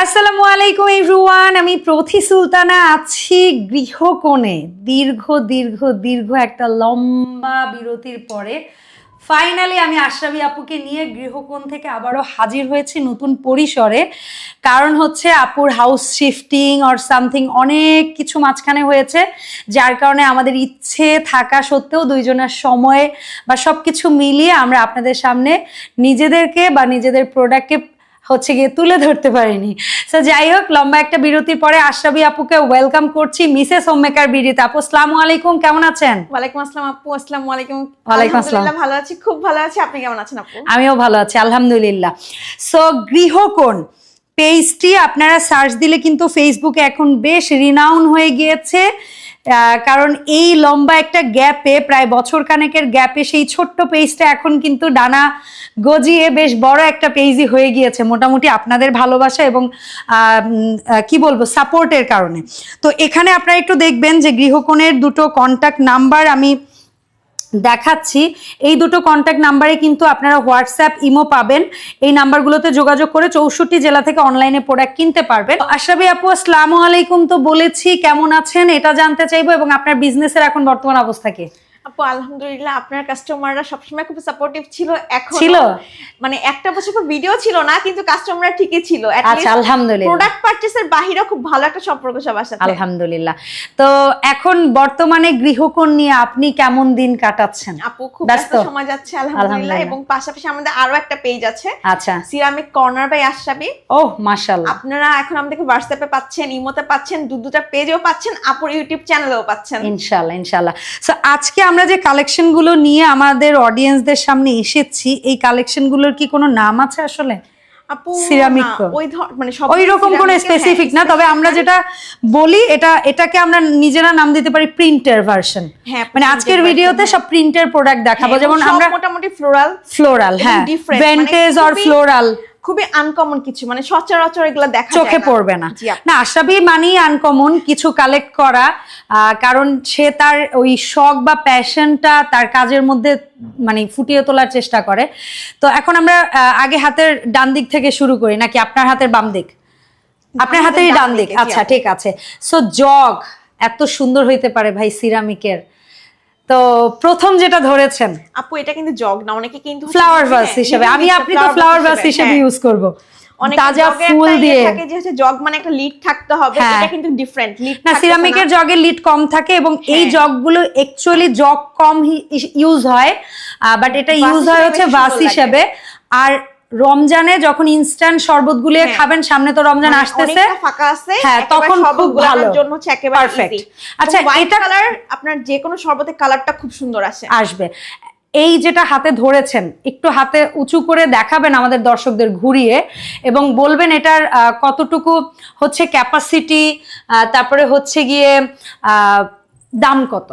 আসসালামু আলাইকুম এভরিওয়ান, আমি প্রথি সুলতানা, আছি গৃহকোণে। দীর্ঘ দীর্ঘ দীর্ঘ একটা লম্বা বিরতির পরে ফাইনালি আমি আশরাফি আপুকে নিয়ে গৃহকোণ থেকে আবারও হাজির হয়েছি নতুন পরিসরে। কারণ হচ্ছে আপুর হাউস শিফটিং অর সামথিং অনেক কিছু মাঝখানে হয়েছে, যার কারণে আমাদের ইচ্ছে থাকা সত্ত্বেও দুইজনের সময় বা সব কিছু মিলিয়ে আমরা আপনাদের সামনে নিজেদেরকে বা নিজেদের প্রোডাক্টকে হচ্ছে গিয়ে তুলে ধরতে পারিনি। সো যাই হোক লম্বা একটা বিরতির পরে আশরাফি আপুকে ওয়েলকাম করছি মিসেস হোমমেকার বিডিতে আপু আসসালামু আলাইকুম কেমন আছেন? ওয়ালাইকুম আসসালাম আপু আসসালামু আলাইকুম। ওয়ালাইকুম আসসালাম। ভালো আছি খুব ভালো আছি। আপনি কেমন আছেন আপু? আমিও ভালো আছি আলহামদুলিল্লাহ। সো গৃহকোণ পেজটি আপনারা সার্চ দিলে কিন্তু ফেসবুকে এখন বেশ রিনাউন হয়ে গিয়েছে। কারণ এই লম্বা একটা গ্যাপে প্রায় বছর কানেকের গ্যাপে সেই ছোট্ট পেজটা এখন কিন্তু ডানা গজিয়ে বেশ বড় একটা পেজই হয়ে গিয়েছে, মোটামুটি আপনাদের ভালোবাসা এবং কি বলব সাপোর্টের কারণে। তো এখানে আপনারা একটু দেখবেন যে গৃহকোণের দুটো কন্ট্যাক্ট নাম্বার আমি দেখাচ্ছি। এই দুটো কন্ট্যাক্ট নাম্বারে কিন্তু আপনারা হোয়াটসঅ্যাপ ইমো পাবেন। এই নাম্বারগুলোতে যোগাযোগ করে চৌষট্টি জেলা থেকে অনলাইনে প্রোডাক্ট কিনতে পারবেন। আশাবি আপু, আসসালামু আলাইকুম। তো বলেছি, কেমন আছেন? এটা জানতে চাইব এবং আপনার বিজনেসের এখন বর্তমান অবস্থা কি? আপু আলহামদুলিল্লাহ আপনার কাস্টমাররা সবসময় খুব সাপোর্টিভ ছিল এখন ছিল? মানে একটা বছর পর ভিডিও ছিল না কিন্তু কাস্টমাররা ঠিকই ছিল। আচ্ছা আলহামদুলিল্লাহ। প্রোডাক্ট পারচেসের বাহিরেও খুব ভালো একটা সম্পর্ক সবার সাথে। আলহামদুলিল্লাহ। তো এখন বর্তমানে গৃহকোণ নিয়ে আপনি কেমন দিন কাটাচ্ছেন? আপু খুব ব্যস্ত? সময় যাচ্ছে আলহামদুলিল্লাহ। এবং পাশাপাশি আমাদের আরও একটা পেজ আছে আচ্ছা। সিরামিক কর্নার বাই আশরাবি ও মাশাল্লাহ আপনারা এখন আমাদেরকে হোয়াটসঅ্যাপে পাচ্ছেন ইমোতে পাচ্ছেন দু দুটা পেজেও পাচ্ছেন আপুর ইউটিউব চ্যানেলেও পাচ্ছেন। ইনশাল্লাহ ইনশাল্লাহ সো আজকে আমরা যে কালেকশনগুলো নিয়ে আমাদের অডিয়েন্সদের সামনে এসেছি এই কালেকশনগুলোর কি কোনো নাম আছে আসলে? আপু Ceramic ওই মানে ওই রকম কোনো স্পেসিফিক না হ্যাঁ, তবে আমরা যেটা বলি এটা এটাকে আমরা নিজেরা নাম দিতে পারি প্রিন্টের ভার্সন হ্যাঁ, মানে আজকের ভিডিওতে সব প্রিন্টের প্রোডাক্ট দেখাবো হ্যাঁ, যেমন আমরা মোটামুটি ফ্লোরাল ফ্লোরাল হ্যাঁ ভেন্টেজ ফ্লোরাল খুবই আনকমন কিছু মানে সচরাচর এগুলো দেখা চোখে পড়বে না। না আশাবি মানেই আনকমন কিছু কালেক্ট করা কারণ সে তার ওই শখ বা প্যাশনটা তার কাজের মধ্যে মানে ফুটিয়ে তোলার চেষ্টা করে। তো এখন আমরা আগে হাতের ডান দিক থেকে শুরু করি নাকি আপনার হাতের বাম দিক? আপনার হাতেরই ডান দিক আচ্ছা ঠিক আছে। সো জগ এত সুন্দর হইতে পারে ভাই সিরামিকের তো প্রথম যেটা ধরেছেন আপু এটা কিন্তু জগ না অনেকে কিন্তু ফ্লাওয়ার বিভিন্ন- ভাস হ্যাঁ, হিসেবে আমি আপনি তো ফ্লাওয়ার ভাস হিসেবে হ্যাঁ। ইউজ করব অনেকে তাজা ফুল দিয়ে থাকে যে হচ্ছে জগ মানে একটা লিড থাকতে হবে হ্যাঁ। এটা কিন্তু ডিফারেন্ট লিড না সিরামিকের জগের লিড কম থাকে এবং এই হ্যাঁ। জগগুলো অ্যাকচুয়ালি জগ কম ইউজ হয় বাট এটা ইউজ হয় হচ্ছে ভাস হিসেবে আর রমজানে যখন ইনস্ট্যান্ট শরবত গুলিয়ে হ্যাঁ। খাবেন সামনে তো রমজান মানে আসতেছে ফাঁকা আছে হ্যাঁ, তখন খুব ভালো। জন্য হচ্ছে একেবারে। আচ্ছা, হোয়াইট এটা- কালার আপনার যে কোনো শরবতের কালারটা খুব সুন্দর আসে আসবে এই যেটা হাতে ধরেছেন একটু হাতে উঁচু করে দেখাবেন আমাদের দর্শকদের ঘুরিয়ে এবং বলবেন এটার কতটুকু হচ্ছে ক্যাপাসিটি তারপরে হচ্ছে গিয়ে আহ, দাম কত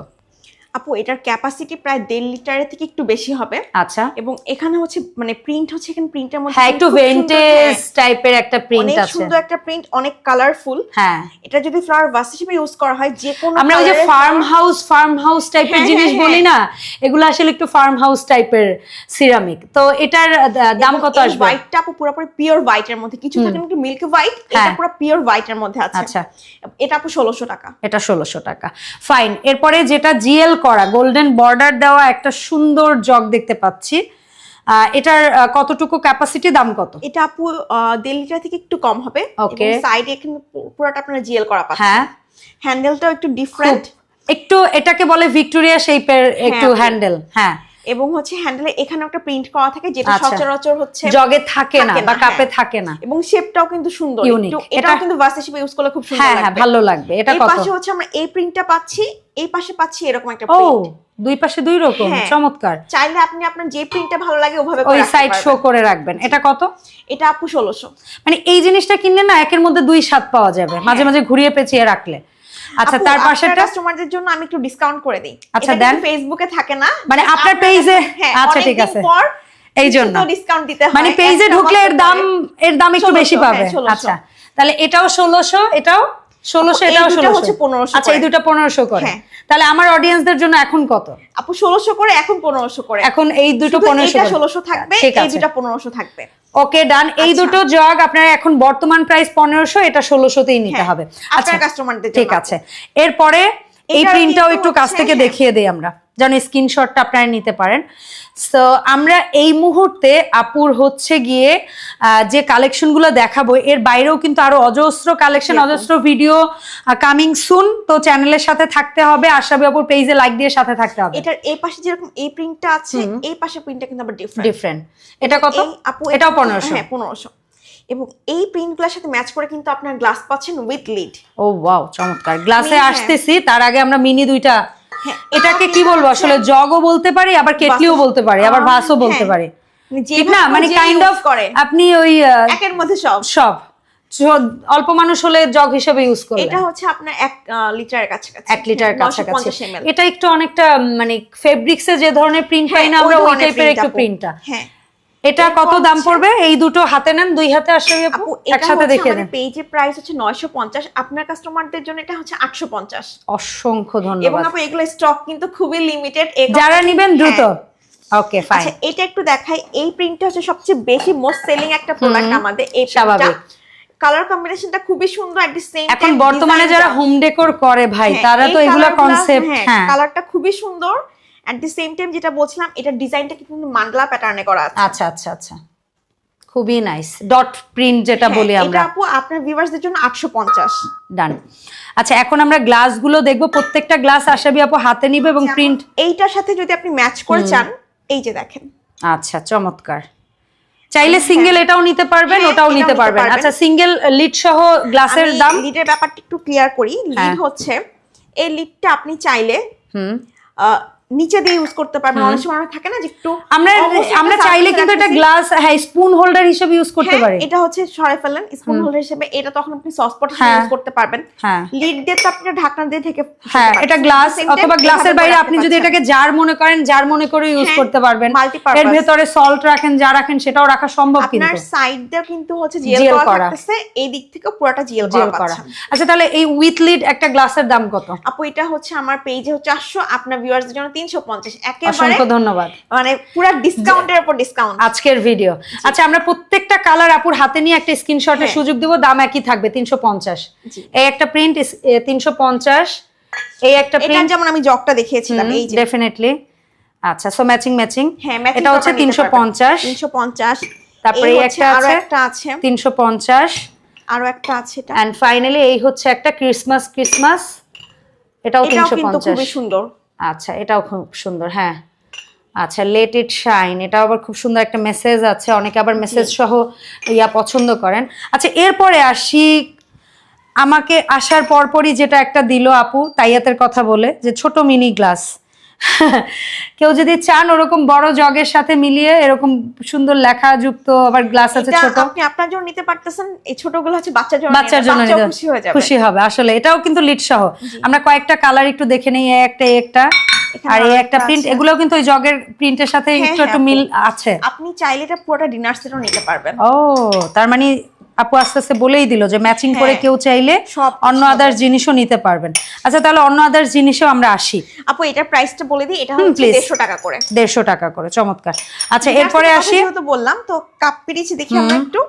আপু এটার ক্যাপাসিটি প্রায় দেড় লিটারের থেকে একটু বেশি হবে। আচ্ছা। এবং এখানে হচ্ছে মানে প্রিন্ট হচ্ছে এখানে প্রিন্টের মধ্যে হ্যাঁ একটু ভেন্টেজ হ্যাঁ, টাইপের একটা প্রিন্ট অনেক আছে। সুন্দর একটা প্রিন্ট অনেক কালারফুল হ্যাঁ। এটা যদি ফ্লাওয়ার ভাস হিসেবে ইউজ করা হয় যে কোনো আমরা ওই যে ফার্ম হাউস ফার্ম হাউস টাইপের হ্যাঁ, জিনিস হ্যাঁ, বলি না এগুলো আসলে একটু ফার্ম হাউস টাইপের সিরামিক তো এটার দাম কত আসবে? হোয়াইটটা আপু পুরোপুরি পিওর হোয়াইটের মধ্যে কিছু থাকে একটু মিল্ক হোয়াইট এটা হ্যাঁ। পুরো পিওর হোয়াইটের মধ্যে আছে। আচ্ছা। এটা আপু ষোলোশো টাকা। এটা ষোলোশো টাকা। ফাইন এরপরে যেটা জিএল করা গোল্ডেন বর্ডার দেওয়া একটা সুন্দর জগ দেখতে পাচ্ছি। এটার কতটুকু ক্যাপাসিটি দাম কত? এটা আপু দিল্লিটা দেড় থেকে একটু কম হবে। ওকে সাইডে এখানে পুরোটা আপনার জিএল করা পাচ্ছে হ্যাঁ। হ্যান্ডেলটাও একটু ডিফারেন্ট একটু এটাকে বলে ভিক্টোরিয়া শেপের একটু হ্যান্ডেল হ্যাঁ। এবং হচ্ছে হ্যান্ডেলে এখানে একটা প্রিন্ট করা থাকে যেটা আচ্ছা। সচরাচর হচ্ছে জগে থাকে না বা কাপে হ্যাঁ। থাকে না। এবং শেপটাও কিন্তু সুন্দর। এটাও কিন্তু ভাস হিসেবে ইউজ করলে খুব সুন্দর হ্যাঁ হ্যাঁ ভালো লাগবে। এটা এই কত? পাশে হচ্ছে আমরা এই প্রিন্টটা পাচ্ছি এই পাশে পাচ্ছি এরকম একটা ও প্রিন্ট দুই পাশে দুই রকম হ্যাঁ। চমৎকার। চাইলে আপনি আপনার যে প্রিন্টটা ভালো লাগে ওভাবে করে ওই সাইড শো করে রাখবেন। এটা কত? এটা আপু ষোলোশো। মানে এই জিনিসটা কিনলে না একের মধ্যে দুই স্বাদ পাওয়া যাবে। মাঝে মাঝে ঘুরিয়ে পেঁচিয়ে রাখলে। আচ্ছা তার পাশেটা কাস্টমারদের জন্য আমি একটু ডিসকাউন্ট করে দিই। আচ্ছা, দেন। ফেসবুকে থাকে না। মানে আপনার পেজে হ্যাঁ, আচ্ছা, ঠিক আছে। এই জন্য। ডিসকাউন্ট দিতে হয়। মানে পেজে ঢুকলে এর দাম এর দাম একটু বেশি 1600, পাবে। হ্যাঁ, 1600 আচ্ছা। তাহলে এটাও ষোলোশো এটাও ষোলোশো এটাও ষোলোশো। হচ্ছে 1500 আচ্ছা এই দুটো পনেরোশো করে। হ্যাঁ। তাহলে আমার অডিয়েন্সদের জন্য এখন কত? আপু ষোলোশো করে এখন পনেরোশো করে। এখন এই দুটো পনেরোশো ষোলোশো থাকবে এই আছে। পনেরোশো থাকবে। ওকে ডান। এই আচ্ছা। দুটো জগ আপনার এখন বর্তমান প্রাইস পনেরোশো এটা ষোলোশোতেই নিতে হ্যাঁ, হবে। আচ্ছা কাস্টমারদের ঠিক আছে। এরপরে এই প্রিন্টটাও একটু কাছ থেকে। দেখিয়ে দেই আমরা যেন স্ক্রিনশটটা আপনারা নিতে পারেন। তো আমরা এই মুহূর্তে আপুর হচ্ছে গিয়ে যে কালেকশনগুলো দেখাবো এর বাইরেও কিন্তু আরও অজস্র কালেকশন অজস্র ভিডিও কামিং সুন তো চ্যানেলের সাথে থাকতে হবে আশাবি আপুর পেজে লাইক দিয়ে সাথে থাকতে হবে। এটার এই পাশে যেরকম এই প্রিন্টটা আছে এই পাশে প্রিন্টটা কিন্তু আবার ডিফারেন্ট ডিফারেন্ট এটা কত? আপু এটাও পনেরোশো। হ্যাঁ পনেরোশো। এবং এই প্রিন্টগুলোর সাথে ম্যাচ করে কিন্তু আপনার গ্লাস পাচ্ছেন উইথ লিড ও ওয়াও চমৎকার। গ্লাসে হ্যাঁ। আসতেছি তার আগে আমরা মিনি দুইটা। হ্যাঁ, এটাকে কি বলব? আসলে জগও বলতে পারি আবার কেটলিও বলতে পারি আবার ভাসও বলতে হ্যাঁ। পারি। মানে ঠিক না? মানে কাইন্ড অফ করে। আপনি ওই একের মধ্যে সব। সব। অল্প মানুষ হলে জগ হিসেবে ইউজ করবেন। এটা হচ্ছে আপনার এক লিটারের কাছাকাছি। এক লিটার কাছাকাছি। এটা একটু অনেকটা মানে ফেব্রিক্সে যে ধরনের প্রিন্ট পাই হ্যাঁ, না আমরা ওই টাইপের একটু প্রিন্টটা হ্যাঁ। এটা কত দাম পড়বে? এই দুটো হাতে নেন দুই হাতে আসলে আপু একসাথে দেখে দেন। পেজে প্রাইস হচ্ছে 950 আপনার কাস্টমারদের জন্য এটা হচ্ছে 850 অসংখ্য এবং ধন্যবাদ। আপু এগুলো স্টক কিন্তু খুবই লিমিটেড যারা নিবেন দ্রুত। ওকে ফাইন আচ্ছা এটা একটু দেখাই। এই প্রিন্টটা হচ্ছে সবচেয়ে বেশি মোস্ট সেলিং একটা প্রোডাক্ট আমাদের। এই স্বাভাবিক। কালার কম্বিনেশনটা খুবই সুন্দর এট দি সেম এখন বর্তমানে যারা হোম ডেকোর করে ভাই হ্যাঁ, তারা তো এগুলো কনসেপ্ট হ্যাঁ কালারটা খুবই সুন্দর। এট দি সেম টাইম যেটা বলছিলাম এটা ডিজাইনটা কিন্তু মান্ডলা প্যাটার্নে করা আছে। আচ্ছা আচ্ছা আচ্ছা। খুবই নাইস ডট প্রিন্ট যেটা হ্যাঁ, বলি এটা আপু আপনার ভিউয়ার্সদের জন্য 850 ডান আচ্ছা এখন আমরা গ্লাসগুলো দেখব। প্রত্যেকটা গ্লাস আশাবি আপু হাতে নিবে এবং প্রিন্ট এইটার সাথে যদি আপনি ম্যাচ করে চান এই যে দেখেন। আচ্ছা চমৎকার। চাইলে সিঙ্গেল এটাও নিতে পারবেন হ্যাঁ, ওটাও নিতে পারবেন। আচ্ছা সিঙ্গেল লিড সহ গ্লাসের দাম? লিডের ব্যাপারটা একটু ক্লিয়ার করি। লিড হ্যাঁ। হচ্ছে এই লিডটা আপনি চাইলে হুম। নিচে দিয়ে ইউজ করতে পারবেন অনেক সময় থাকে না যে একটু আমরা আমরা চাইলে কিন্তু এটা গ্লাস হ্যাঁ স্পুন হোল্ডার হিসেবে ইউজ করতে হ্যাঁ, পারি। এটা হচ্ছে সরাই ফেলেন স্পুন হোল্ডার হিসেবে এটা তখন আপনি সসপট হিসেবে হ্যাঁ। ইউজ করতে পারবেন। হ্যাঁ। লিড দিয়ে তো আপনি ঢাকনা দিয়ে থেকে হ্যাঁ এটা গ্লাস অথবা গ্লাসের বাইরে আপনি যদি এটাকে জার মনে করেন জার মনে করে ইউজ হ্যাঁ, করতে পারবেন। এর ভেতরে সল্ট রাখেন যা রাখেন সেটাও রাখা সম্ভব আপনার কিন্তু। সাইড দিয়ে কিন্তু হচ্ছে জিএল GL করা। থাকতেছে এই দিক থেকে পুরোটা জিএল জেল করা। আচ্ছা তাহলে এই উইথ লিড একটা গ্লাসের দাম কত? আপু এটা হচ্ছে আমার পেজে হচ্ছে 400 আপনার ভিউয়ারদের জন্য 350 একেবারে ধন্যবাদ। মানে পুরো ডিসকাউন্টের উপর ডিসকাউন্ট আজকের ভিডিও আচ্ছা আমরা প্রত্যেকটা কালার আপুর হাতে নিয়ে একটা স্ক্রিনশটের হ্যাঁ। সুযোগ দেবো দাম একই থাকবে তিনশো পঞ্চাশ। এই একটা প্রিন্ট তিনশো পঞ্চাশ এই একটা প্রিন্ট যেমন আমি জগটা দেখিয়েছিলাম এই যে। ডেফিনেটলি আচ্ছা সো ম্যাচিং ম্যাচিং হ্যাঁ এটা হচ্ছে করে নিতে তিনশো পারবেন। পঞ্চাশ। 350 তারপরে একটা আরও আছে। একটা আছে। তিনশো পঞ্চাশ। আরও একটা আছে এটা। ফাইনালি এই হচ্ছে একটা ক্রিসমাস ক্রিসমাস এটাও এটাও তিনশো কিন্তু খুবই সুন্দর। আচ্ছা এটাও খুব সুন্দর হ্যাঁ। আচ্ছা লেট ইট শাইন এটাও আবার খুব সুন্দর একটা মেসেজ আছে অনেকে আবার মেসেজ সহ ইয়া পছন্দ করেন। আচ্ছা এরপরে আসি আমাকে আসার পরপরই যেটা একটা দিল আপু তাইয়াতের কথা বলে যে ছোট মিনি গ্লাস কেউ যদি চান ওরকম বড় জগের সাথে মিলিয়ে এরকম সুন্দর লেখা যুক্ত আবার গ্লাস আছে ছোট। আপনি আপনার জন্য নিতে পারতেছেন এই ছোটগুলো হচ্ছে বাচ্চার জন্য বাচ্চার জন্য খুশি হয়ে যাবে। খুশি হবে আসলে এটাও কিন্তু লিড সহ। আমরা কয়েকটা কালার একটু দেখে নিই একটা একটা। আর এই একটা একটা প্রিন্ট এগুলোও কিন্তু ওই জগের প্রিন্টের সাথে হ্যাঁ, একটু একটু হ্যাঁ, মিল আছে। আপনি চাইলে এটা পুরোটা ডিনার সেটও নিতে পারবেন। ও তার মানে আপু আস্তে আস্তে বলেই দিল যে ম্যাচিং করে হ্যাঁ, কেউ চাইলে অন্য আদার্স জিনিসও নিতে পারবেন। আচ্ছা তাহলে অন্য আদার্স জিনিসও আমরা আসি। আপু এটার প্রাইসটা বলে দিই এটা হচ্ছে please। দেড়শো টাকা করে। দেড়শো টাকা করে চমৎকার। আচ্ছা এরপরে আসি। যেহেতু বললাম তো কাপ পিরিচ দেখি আমরা একটু।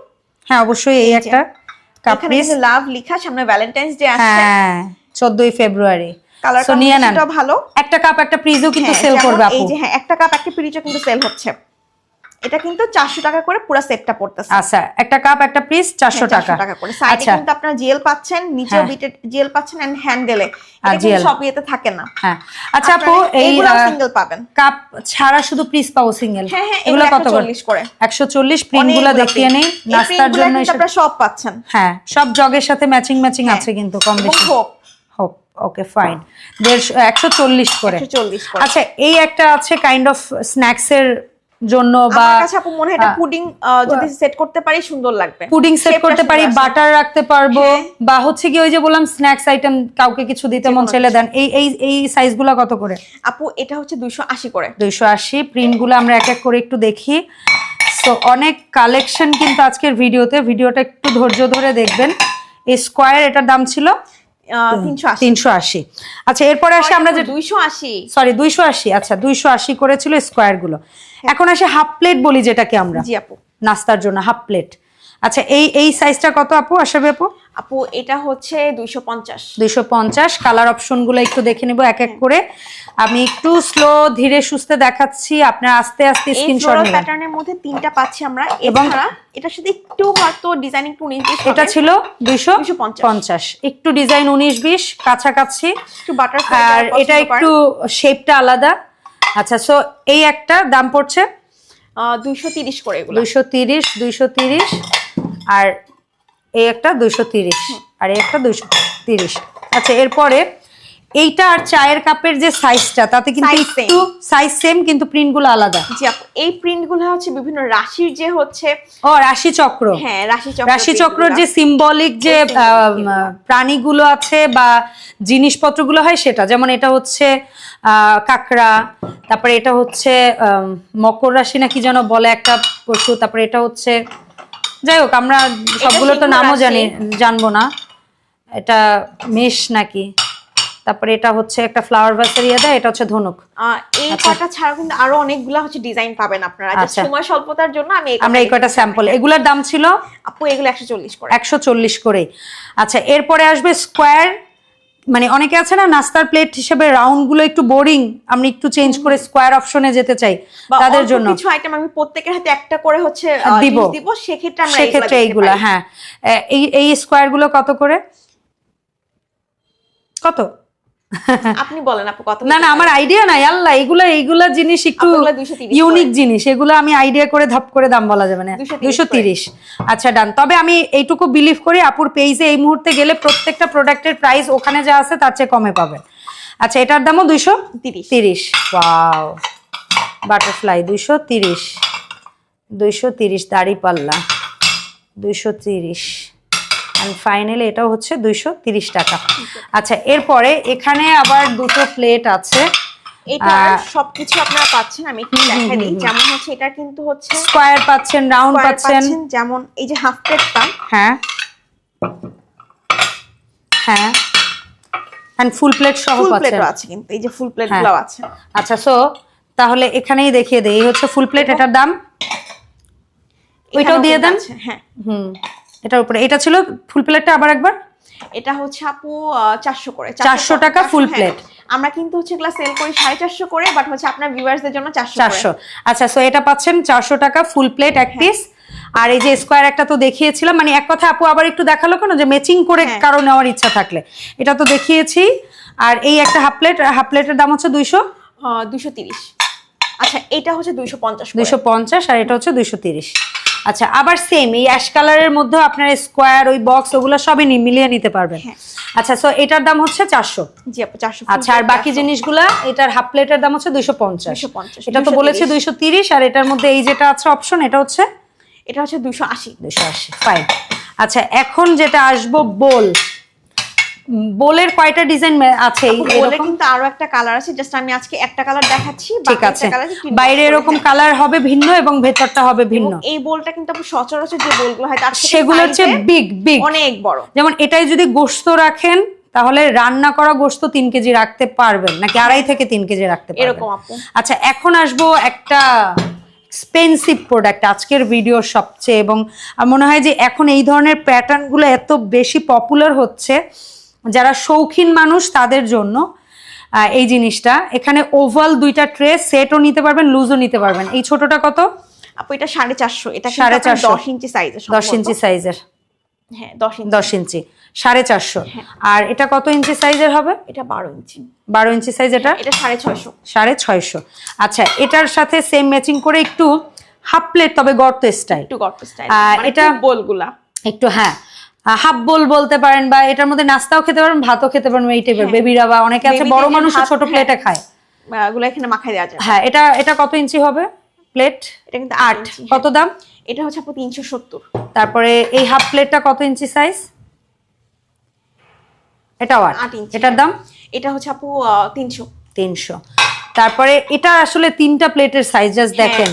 হ্যাঁ অবশ্যই এই একটা কাপ কিন্তু লাভ লেখা সামনে ভ্যালেন্টাইন্স ডে আসছে। হ্যাঁ চোদ্দই ফেব্রুয়ারি কালার So, নিয়ে নেন। কম্বিনেশনটা ভালো। একটা কাপ একটা প্রিজও কিন্তু হ্যাঁ, সেল যেমন করবে এই যে হ্যাঁ একটা কাপ একটা পিরিচও কিন্তু সেল হচ্ছে। এটা কিন্তু চারশো টাকা করে পুরো সেটটা পড়তেছে। আচ্ছা একটা কাপ একটা পিস চারশো হ্যাঁ, টাকা। টাকা করে। সাইডে আচ্ছা। কিন্তু আপনার জেল পাচ্ছেন নিচেও হ্যাঁ। বিটেড জেল পাচ্ছেন এন্ড হ্যান্ডেলে। সব ইয়েতে থাকে না। হ্যাঁ। আচ্ছা আপু এই সিঙ্গেল পাবেন। কাপ ছাড়া শুধু পিস পাবো সিঙ্গেল হ্যাঁ হ্যাঁ এগুলো কত করে? 140 করে। একশো চল্লিশ প্রিন্টগুলো দেখিয়ে। নেই। নাস্তার জন্য আপনারা সব পাচ্ছেন। হ্যাঁ সব জগের সাথে ম্যাচিং ম্যাচিং। আছে কিন্তু কম বেশি। হোপ ওকে ফাইন দেড়শো একশো চল্লিশ করে। 140 করে। আচ্ছা এই একটা আছে কাইন্ড অফ স্ন্যাক্স এর জন্য বা কাছে আপু মনে হয় এটা পুডিং যদি সেট করতে পারি সুন্দর লাগবে। পুডিং সেট করতে পারি বাটার রাখতে পারব হ্যাঁ। বা হচ্ছে কি ওই যে বললাম স্ন্যাক্স আইটেম কাউকে কিছু দিতে মন চাইলে দেন। এই এই এই সাইজগুলো কত করে? আপু এটা হচ্ছে 280 করে। দুইশো আশি। প্রিন্টগুলো আমরা এক এক করে একটু দেখি। সো অনেক কালেকশন কিন্তু আজকের ভিডিওতে ভিডিওটা একটু ধৈর্য ধরে দেখবেন। এই স্কোয়ার এটার দাম ছিল তিনশো আশি। আচ্ছা এরপরে আসে আমরা যে দুইশো আশি। সরি দুইশো আশি। আচ্ছা দুইশো আশি করেছিল স্কোয়ারগুলো এখন আসে হাফ প্লেট বলি যেটাকে আমরা। জি আপু। নাস্তার জন্য হাফ প্লেট। আচ্ছা এই এই সাইজটা কত আপু? আসবে আপু? আপু এটা হচ্ছে দুইশো পঞ্চাশ। দুইশো পঞ্চাশ। কালার অপশনগুলো একটু দেখে নিব এক এক করে। আমি একটু স্লো ধীরে সুস্থে দেখাচ্ছি। আপনার আস্তে আস্তে স্ক্রিনশট নেবেন প্যাটার্নের মধ্যে তিনটা পাচ্ছি আমরা। এবং- এটার সাথে একটু হয়তো ডিজাইন একটু উনিশ বিশ এটা ছিল দুইশো 250 পঞ্চাশ। একটু ডিজাইন উনিশ বিশ কাছাকাছি। একটু বাটারফ্লাই আর এটা একটু শেপটা আলাদা। আচ্ছা সো এই একটা দাম পড়ছে? দুইশো তিরিশ করে এগুলো। দুইশো তিরিশ দুইশো তিরিশ। আর এই একটা দুইশো তিরিশ আর এই একটা দুইশো তিরিশ। আচ্ছা এরপরে এইটা আর চায়ের কাপের যে সাইজটা তাতে কিন্তু একটু সাইজ সেম কিন্তু প্রিন্টগুলো আলাদা। জি আপু এই প্রিন্টগুলো হচ্ছে বিভিন্ন রাশির যে হচ্ছে ও রাশি চক্র হ্যাঁ রাশি চক্র রাশি চক্রর যে সিম্বলিক যে প্রাণীগুলো আছে বা জিনিসপত্রগুলো হয় সেটা যেমন এটা হচ্ছে আহ, কাকড়া তারপরে এটা হচ্ছে মকর রাশি নাকি যেন বলে একটা পশু তারপরে এটা হচ্ছে যাই হোক আমরা সবগুলো তো নামও জানি জানব না। এটা মেশ নাকি? তারপরে এটা হচ্ছে একটা ফ্লাওয়ার ভাসের ইয়ে দেয় এটা হচ্ছে ধনুক। এই কয়টা কটা ছাড়া কিন্তু আরও অনেকগুলা হচ্ছে ডিজাইন পাবেন আপনারা। Just আচ্ছা। সময় স্বল্পতার জন্য আমি আমরা এই কয়টা স্যাম্পল এগুলোর দাম ছিল? আপু এগুলো একশো চল্লিশ করে। একশো চল্লিশ করে আচ্ছা এরপরে আসবে স্কোয়ার মানে অনেকে আছে না নাস্তার প্লেট হিসেবে রাউন্ডগুলো একটু বোরিং আমি একটু চেঞ্জ করে স্কোয়ার অপশনে যেতে চাই তাদের জন্য। কিছু আইটেম আমি প্রত্যেকের হাতে একটা করে হচ্ছে দিব। দিব সেক্ষেত্রে আমরা সেক্ষেত্রে এইগুলো এইগুলা হ্যাঁ। এই এই স্কোয়ারগুলো কত করে? কত? আপনি বলেন আপু কত না না আমার আইডিয়া নাই আল্লাহ এগুলা এইগুলা জিনিস একটু আপু, এগুলা 230 ইউনিক জিনিস এগুলো আমি আইডিয়া করে ধাপ করে দাম বলা যাবে না। 230 দুশো তিরিশ। আচ্ছা ডান তবে আমি এইটুকু বিলিভ করি আপুর পেজে এই মুহূর্তে গেলে প্রত্যেকটা প্রোডাক্টের প্রাইস ওখানে যা আছে তার চেয়ে কমে পাবেন আচ্ছা এটার দামও দুইশো তিরিশ। তিরিশ। ওয়াও বাটারফ্লাই দুইশো তিরিশ। দুইশো তিরিশ দাড়ি পাল্লা দুইশো তিরিশ। অ্যান্ড ফাইনালি এটাও হচ্ছে দুইশো তিরিশ টাকা। আচ্ছা এরপরে এখানে আবার দুটো প্লেট আছে। এটা সবকিছু আপনারা পাচ্ছেন আমি একটু দেখাই দিই। যেমন হচ্ছে এটা কিন্তু হচ্ছে স্কোয়ার পাচ্ছেন রাউন্ড পাচ্ছেন। পাচ্ছেন যেমন এই যে হাফ প্লেটটা হ্যাঁ। হ্যাঁ। ফুল প্লেট সহ পাচ্ছেন। আছে কিন্তু এই যে ফুল প্লেট হ্যাঁ। গুলো আছে। আচ্ছা সো তাহলে এখানেই দেখিয়ে দেই। এই হচ্ছে ফুল প্লেট এটার দাম? ওইটাও দিয়ে দেন? হ্যাঁ। হুম। এটার উপরে। এটা ছিল ফুল প্লেটটা আবার একবার? এটা হচ্ছে আপু চারশো করে 400 টাকা ফুল প্লেট। আমরা কিন্তু হচ্ছে এগুলা সেল করি সাড়ে চারশো করে বাট হচ্ছে আপনার ভিউয়ার্সদের জন্য চারশো চারশো। আচ্ছা সো এটা পাচ্ছেন চারশো টাকা ফুল প্লেট এক পিস আর এই যে স্কোয়ার একটা তো দেখিয়েছিলাম মানে এক কথা আপু আবার একটু দেখাল কেন যে ম্যাচিং করে হ্যাঁ। কারও নেওয়ার ইচ্ছা থাকলে। এটা তো দেখিয়েছি। আর এই একটা হাফ প্লেট হাফ প্লেটের দাম হচ্ছে দুইশো? দুশো তিরিশ। আচ্ছা এটা হচ্ছে দুইশো পঞ্চাশ দুইশো পঞ্চাশ আর এটা হচ্ছে দুইশো তিরিশ। আচ্ছা আবার সেম এই অ্যাশ কালারের মধ্যে আপনার স্কোয়ার ওই বক্স ওগুলো সবই নি- মিলিয়ে নিতে পারবেন। হ্যাঁ। আচ্ছা সো এটার দাম হচ্ছে চারশো। জি চারশো আচ্ছা আর বাকি জিনিসগুলা এটার হাফ প্লেটের দাম হচ্ছে দুইশো পঞ্চাশ। 250, এটা তো বলেছে দুইশো তিরিশ আর এটার মধ্যে এই যেটা আছে অপশন এটা হচ্ছে? এটা হচ্ছে দুশো আশি। দুশো আশি ফাইন আচ্ছা এখন যেটা আসব বোল বোলের কয়টা ডিজাইন আছে বলে? কিন্তু আরও একটা কালার আছে জাস্ট আমি আজকে একটা কালার দেখাচ্ছি ঠিক বাকি আছে। বাইরে এরকম। কালার হবে ভিন্ন এবং ভেতরটা হবে ভিন্ন। এই বোলটা কিন্তু সচরাচর যে বোলগুলো হয় তার সেগুলো হচ্ছে বিগ বিগ অনেক বড়। যেমন এটাই যদি গোস্ত রাখেন তাহলে রান্না করা গোস্ত তিন কেজি রাখতে পারবেন নাকি আড়াই থেকে তিন কেজি রাখতে পারবেন। এরকম আচ্ছা এখন আসব একটা এক্সপেন্সিভ প্রোডাক্ট আজকের ভিডিওর সবচেয়ে এবং আমার মনে হয় যে এখন এই ধরনের প্যাটার্নগুলো এত বেশি পপুলার হচ্ছে যারা শৌখিন মানুষ তাদের জন্য এই জিনিসটা। এখানে ওভাল দুইটা ট্রে সেটও নিতে পারবেন লুজও নিতে পারবেন। এই ছোটটা কত? আপু এটা সাড়ে চারশো। এটা সাড়ে চারশো। দশ ইঞ্চি সাইজের দশ ইঞ্চি সাইজের হ্যাঁ দশ ইঞ্চি। সাড়ে চারশো। আর এটা কত ইঞ্চি সাইজের হবে? এটা বারো ইঞ্চি। বারো ইঞ্চি সাইজ এটা? এটা সাড়ে ছয়শো। সাড়ে ছয়শো। আচ্ছা এটার সাথে সেম ম্যাচিং করে একটু হাফ প্লেট তবে গর্ত স্টাইল একটু গর্ত স্টাইল এটা এটা- বোলগুলা একটু হ্যাঁ। হাফ বোল বলতে পারেন বা এটার মধ্যে নাস্তাও খেতে পারেন ভাতও খেতে পারেন এই টাইপের হ্যাঁ। বেবিরা বা অনেকে আছে বড় মানুষ ছোট হ্যাঁ। প্লেটে খায়। এখানে মাখায় দেওয়া যায়। হ্যাঁ এটা এটা কত ইঞ্চি হবে প্লেট? এটা কিন্তু আট কত দাম? এটা হচ্ছে আপু তিনশো সত্তর। তারপরে এই হাফ প্লেটটা কত ইঞ্চি সাইজ এটাও আট। আট ইঞ্চি, এটার দাম? এটা হচ্ছে আপু তিনশো। তিনশো। তারপরে এটা আসলে তিনটা প্লেটের সাইজ জাস্ট দেখেন।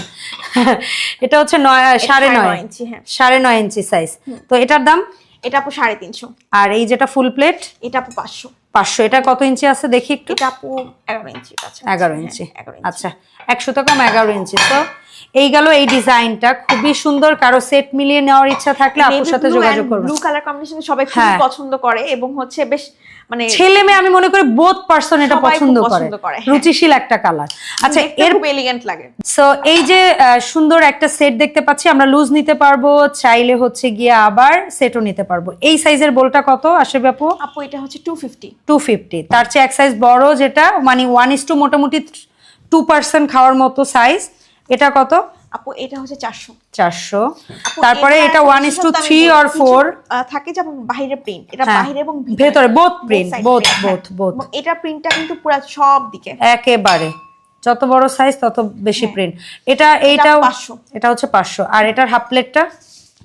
এটা হচ্ছে নয় সাড়ে নয়। নয় ইঞ্চি, হ্যাঁ। সাড়ে নয় ইঞ্চি সাইজ তো এটার দাম? এটা আপু সাড়ে তিনশো। আর এই যেটা ফুল প্লেট এটা আপু পাঁচশো। পাঁচশো। এটা কত ইঞ্চি আছে দেখি একটু? এটা আপু এগারো ইঞ্চি আছে। এগারো হ্যাঁ, ইঞ্চি। আচ্ছা একশো তো কম এগারো ইঞ্চি তো এই গেল এই ডিজাইনটা। খুবই সুন্দর কারও সেট মিলিয়ে নেওয়ার ইচ্ছা থাকলে আপুর সাথে যোগাযোগ করবেন। ব্লু কালার কম্বিনেশন সবাই খুব হ্যাঁ। পছন্দ করে এবং হচ্ছে বেশ মানে ছেলে মেয়ে আমি মনে করি বোথ পার্সন এটা পছন্দ করে। হ্যাঁ। রুচিশীল একটা কালার আচ্ছা এর এলিগেন্ট লাগে। সো এই যে সুন্দর একটা সেট দেখতে পাচ্ছি আমরা লুজ নিতে পারব চাইলে হচ্ছে গিয়ে আবার সেটও নিতে পারব। এই সাইজের বোলটা কত আসে বাপু আপু এটা হচ্ছে টু ফিফটি টু ফিফটি তার চেয়ে এক সাইজ বড় যেটা মানে ওয়ান ইস টু মোটামুটি টু পার্সেন্ট খাওয়ার মতো সাইজ এটা কত? আপু এটা হচ্ছে চারশো। চারশো। তারপরে এটা one is to three or four থাকে যেমন বাইরে প্রিন্ট এটা হ্যাঁ। বাইরে এবং ভেতরে। print, হ্যাঁ। both, both. এবং এটা প্রিন্টটা কিন্তু পুরো সব দিকে। একেবারে। যত বড় সাইজ তত বেশি হ্যাঁ। প্রিন্ট এটা এইটাও 500 এটা হচ্ছে পাঁচশো। আর এটার হাফ প্লেটটা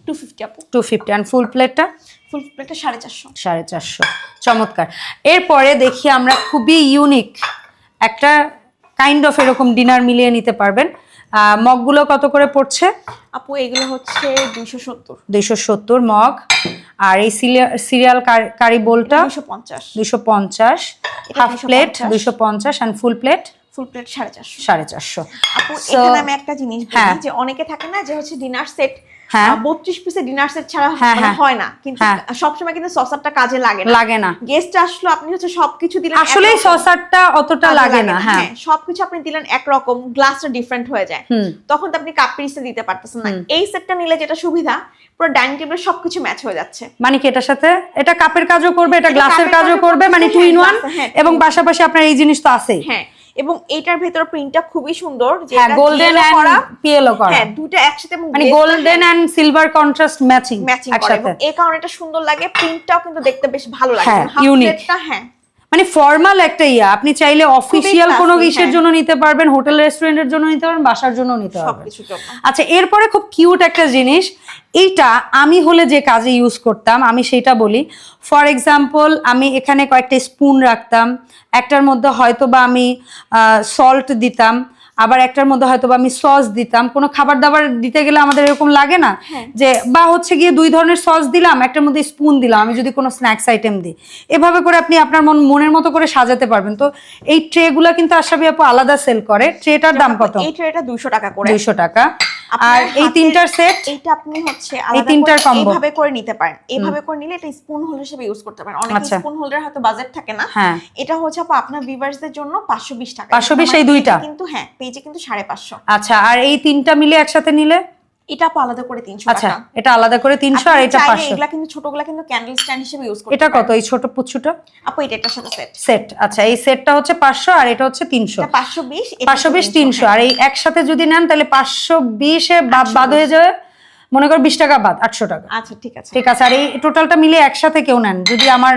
টু ফিফটি আপু। টু ফিফটি আর ফুল প্লেটটা ফুল প্লেটটা সাড়ে চারশো। সাড়ে চারশো। চমৎকার। এরপরে দেখি আমরা খুবই ইউনিক একটা কাইন্ড অফ এরকম ডিনার মিলিয়ে নিতে পারবেন। মগগুলো কত করে পড়ছে? আপু এগুলো হচ্ছে দুইশো সত্তর। দুইশো সত্তর মগ। আর এই সিরিয়াল কারি বোলটা? দুশো পঞ্চাশ। দুশো পঞ্চাশ। হাফ প্লেট 250 দুইশো পঞ্চাশ and full plate full plate সাড়ে চারশো। সাড়ে চারশো। আপু এখানে আমি একটা জিনিস বলি হ্যাঁ। যে অনেকে থাকে না যে হচ্ছে ডিনার সেট। বত্রিশ পিসের ডিনার সেট ছাড়া হ্যাঁ, মানে হ্যাঁ। হয় না। কিন্তু হ্যাঁ। সবসময় কিন্তু সসারটা কাজে লাগে না। লাগে না। গেস্ট আসলো আপনি হচ্ছে সবকিছু দিলেন আসলে একরকম, সসারটা অতটা লাগে না হ্যাঁ। সবকিছু আপনি দিলেন একরকম গ্লাসটা ডিফারেন্ট হয়ে যায়। তখন তো আপনি কাপ পিসে দিতে পারতেছেন না। এই সেটটা নিলে যেটা সুবিধা পুরো ডাইনিং টেবিলে সবকিছু ম্যাচ হয়ে যাচ্ছে। মানে কি এটার সাথে? এটা কাপের কাজও করবে এটা গ্লাসের কাজও করবে মানে টু ইন হ্যাঁ, ওয়ান হ্যাঁ, এবং পাশাপাশি আপনার এই জিনিস তো আছেই। হ্যাঁ। এবং এটার ভেতর প্রিন্টটা খুবই সুন্দর যেটা গোল্ডেন এন্ড পিএলও করা হ্যাঁ দুটো একসাথে মানে golden and silver contrast matching matching করে এবং এই কারণে এটা সুন্দর লাগে প্রিন্টটাও কিন্তু দেখতে বেশ ভালো লাগে। হ্যাঁ, ইউনিক হ্যাঁ। মানে ফর্মাল একটা ইয়া। আপনি চাইলে অফিসিয়াল কোনো ইসের হ্যাঁ। জন্য নিতে পারবেন হোটেল রেস্টুরেন্টের জন্য নিতে পারবেন বাসার জন্য নিতে পারবেন। আচ্ছা এরপরে খুব কিউট একটা জিনিস এইটা আমি হলে যে কাজে ইউজ করতাম আমি সেটা বলি। ফর এক্সাম্পল আমি এখানে কয়েকটা স্পুন রাখতাম একটার মধ্যে হয়তো বা আমি সল্ট দিতাম আবার একটার মধ্যে হয়তো বা আমি সস দিতাম। কোনো খাবার দাবার দিতে গেলে আমাদের এরকম লাগে না যে বা হচ্ছে গিয়ে দুই ধরনের সস দিলাম একটার মধ্যে স্পুন দিলাম আমি যদি কোনো স্ন্যাক্স আইটেম দিই। এভাবে করে আপনি আপনার মন মনের মতো করে সাজাতে পারবেন। তো এই ট্রেগুলো কিন্তু আশাবি আপু আলাদা সেল করে। ট্রেটার দাম কত? এই ট্রেটা দুশো টাকা করে। দুশো টাকা। আর এই তিনটার সেট এটা আপনি হচ্ছে আলাদা তিনটার কম্বো এইভাবে করে নিতে পারেন। এইভাবে করে নিলে এটা স্পুন হোল্ডার হিসেবে ইউজ করতে পারেন। অনেক। স্পুন হোল্ডার হয়তো বাজেট থাকে না। হ্যাঁ। এটা হচ্ছে আপু আপনার ভিউয়ার্সদের জন্য 520 টাকা। 520 আমার এই দুইটা? কিন্তু হ্যাঁ পেজে কিন্তু 550 আচ্ছা আর এই তিনটা মিলে একসাথে নিলে? এটা আলাদা করে 300 আচ্ছা এটা আলাদা করে তিনশো আর এটা চাইলে পাঁচশো। এগুলা কিন্তু ছোটগুলা কিন্তু ক্যান্ডেল স্ট্যান্ড হিসেবে ইউজ করতে এটা কত? এই ছোট পুচ্ছুটা? আপু এটা এটার সাথে সেট সেট আচ্ছা এই সেটটা হচ্ছে পাঁচশো আর এটা হচ্ছে তিনশো। এটা 520 এটা পাঁচশো বিশ 300, হ্যাঁ। আর এই একসাথে যদি নেন তাহলে পাঁচশো বিশে বাদ হয়ে যাবে মনে কর বিশ টাকা বাদ আটশো টাকা। আচ্ছা ঠিক আছে। ঠিক আছে আর এই টোটালটা মিলে একসাথে কেউ নেন। যদি আমার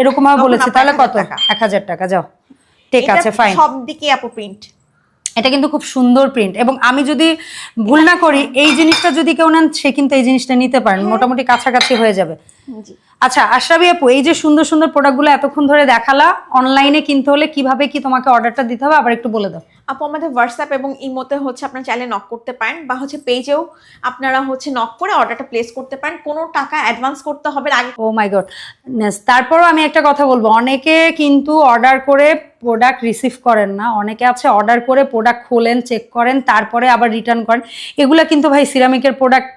এরকম ভাবে বলেছি তাহলে কত? টাকা। এক হাজার টাকা যাও। ঠিক আছে ফাইন সব দিকে আপু প্রিন্ট এটা কিন্তু খুব সুন্দর প্রিন্ট এবং আমি যদি ভুল না করি এই জিনিসটা যদি কেউ নেন সে কিন্তু এই জিনিসটা নিতে পারেন। মোটামুটি কাছাকাছি হয়ে যাবে। আচ্ছা আশরাবি আপু এই যে সুন্দর সুন্দর প্রোডাক্টগুলো এতক্ষণ ধরে দেখালা অনলাইনে কিনতে হলে কীভাবে কি তোমাকে অর্ডারটা দিতে হবে? আবার একটু বলে দাও। আপু আমাদের হোয়াটসঅ্যাপ এবং ইমোতে হচ্ছে আপনারা চাইলে নক করতে পারেন বা হচ্ছে পেজেও আপনারা হচ্ছে নক করে অর্ডারটা প্লেস করতে পারেন। কোনো টাকা অ্যাডভান্স করতে হবে না, আগে ও মাই গড তারপরও আমি একটা কথা বলব। অনেকে কিন্তু অর্ডার করে প্রোডাক্ট রিসিভ করেন না। অনেকে আছে অর্ডার করে প্রোডাক্ট খোলেন চেক করেন তারপরে আবার রিটার্ন করেন। এগুলো কিন্তু ভাই সিরামিকের প্রোডাক্ট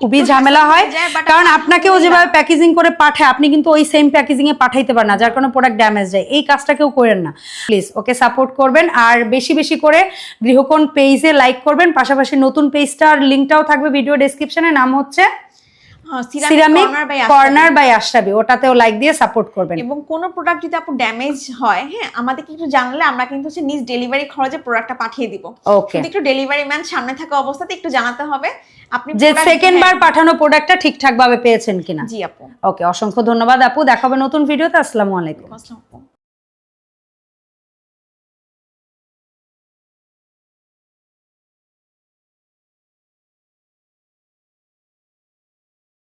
খুবই ঝামেলা হয়। হয়ে কারণ আপনি আপনাকেও যেভাবে প্যাকেজিং করে পাঠায় আপনি কিন্তু ওই সেম প্যাকেজিং এ পাঠাইতে পারেন না যার কারণে প্রোডাক্ট ড্যামেজ যায়। এই কাজটা কেউ করেন না। প্লিজ ওকে সাপোর্ট করবেন। আর বেশি বেশি করে গৃহকোণ পেজে লাইক করবেন। পাশাপাশি নতুন পেজটার লিঙ্কটাও থাকবে ভিডিও ডেসক্রিপশনে নাম হচ্ছে সিরামিক কর্নার বাই আশরাবি ওটাতেও লাইক দিয়ে সাপোর্ট করবেন। এবং কোনো প্রোডাক্ট যদি আপু ড্যামেজ হয় হ্যাঁ আমাদেরকে একটু জানালে আমরা কিন্তু হচ্ছে নিজ ডেলিভারি খরচে প্রোডাক্টটা পাঠিয়ে দিব। ওকে একটু ডেলিভারি ম্যান সামনে থাকা অবস্থাতে একটু জানাতে হবে আপনি যে সেকেন্ড বার হ্যাঁ, পাঠানো প্রোডাক্টটা ঠিকঠাক ভাবে পেয়েছেন কিনা। জি আপু। ওকে অসংখ্য ধন্যবাদ আপু দেখাবে নতুন ভিডিওতে আসসালামু আলাইকুম। আসসালামু আলাইকুম।